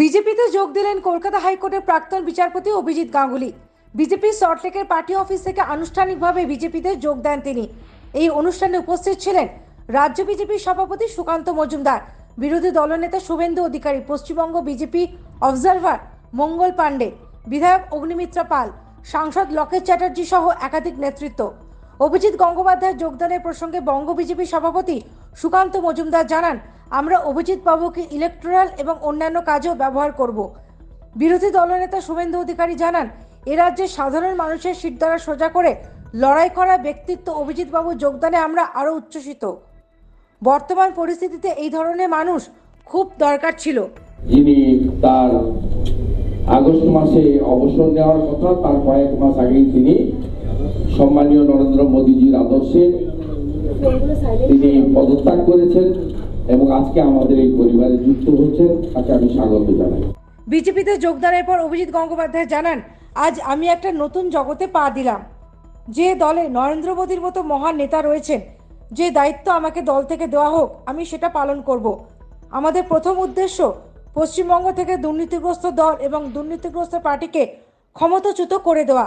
বিজেপিতে যোগ দিলেন কলকাতা হাইকোর্টের প্রাক্তন বিচারপতি অভিজিৎ গাঙ্গুলি। বিজেপির সল্টলেকের পার্টি অফিস থেকে আনুষ্ঠানিকভাবে বিজেপিতে যোগ দেন তিনি। এই অনুষ্ঠানে উপস্থিত ছিলেন রাজ্য বিজেপির সভাপতি সুকান্ত মজুমদার, বিরোধী দলনেতা শুভেন্দু অধিকারী, পশ্চিমবঙ্গ বিজেপি অবজারভার মঙ্গল পাণ্ডে, বিধায়ক অগ্নিমিত্রা পাল, সাংসদ লকেট চ্যাটার্জি সহ একাধিক নেতৃত্ব। অভিজিৎ গঙ্গোপাধ্যায় যোগদানের প্রসঙ্গে বঙ্গ বিজেপি সভাপতি সুকান্ত মজুমদার জানান আমরা অভিজিৎ বাবুকে ইলেকট্রাল এবং অন্যান্য কাজেও ব্যবহার করব। বিরোধী দলনেতা শুভেন্দু অধিকারী জানান, এ রাজ্যে সাধারণ মানুষের শিরদাঁড়া সোজা করে লড়াই করা ব্যক্তিত্ব অভিজিৎ বাবু যোগদানে আমরা আরও উচ্ছ্বসিত। বর্তমান পরিস্থিতিতে এই ধরনের মানুষ খুব দরকার ছিল। যিনি তার আগস্ট মাসে অবসর নেওয়ার কথা, তার কয়েক মাস আগেই তিনি সম্মানীয় নরেন্দ্র মোদীজির আদর্শে তিনি পদত্যাগ করেছেন। এবং আজকে আমাদের এই পরিবারে যুক্ত হচ্ছেন তাকে আমি স্বাগত জানাই। বিজেপিতে যোগদানের পর অভিজিৎ গঙ্গোপাধ্যায় জানান আজ আমি একটা নতুন জগতে পা দিলাম। যে দলে নরেন্দ্র মোদীর মতো মহান নেতা রয়েছেন যে দায়িত্ব আমাকে দল থেকে দেওয়া হোক আমি সেটা পালন করব। আমাদের প্রথম উদ্দেশ্য পশ্চিমবঙ্গ থেকে দুর্নীতিগ্রস্ত দল এবং দুর্নীতিগ্রস্ত পার্টিকে ক্ষমতাচ্যুত করে দেওয়া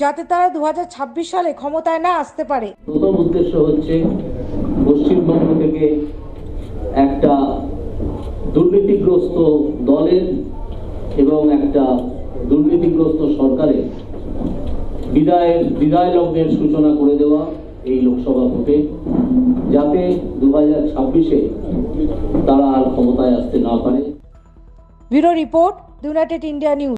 যাতে তারা দু হাজার ছাব্বিশ সালে ক্ষমতায় না আসতে পারে। প্রথম উদ্দেশ্য হচ্ছে পশ্চিমবঙ্গ থেকে একটা দুর্নীতিগ্রস্ত দলের এবং একটা দুর্নীতিগ্রস্ত সরকারের বিদায়ের বিদায় লগ্নের সূচনা করে দেওয়া এই লোকসভা ভোটে, যাতে দু হাজার ছাব্বিশে তারা আর ক্ষমতায় আসতে না পারে। Bureau report, United India news.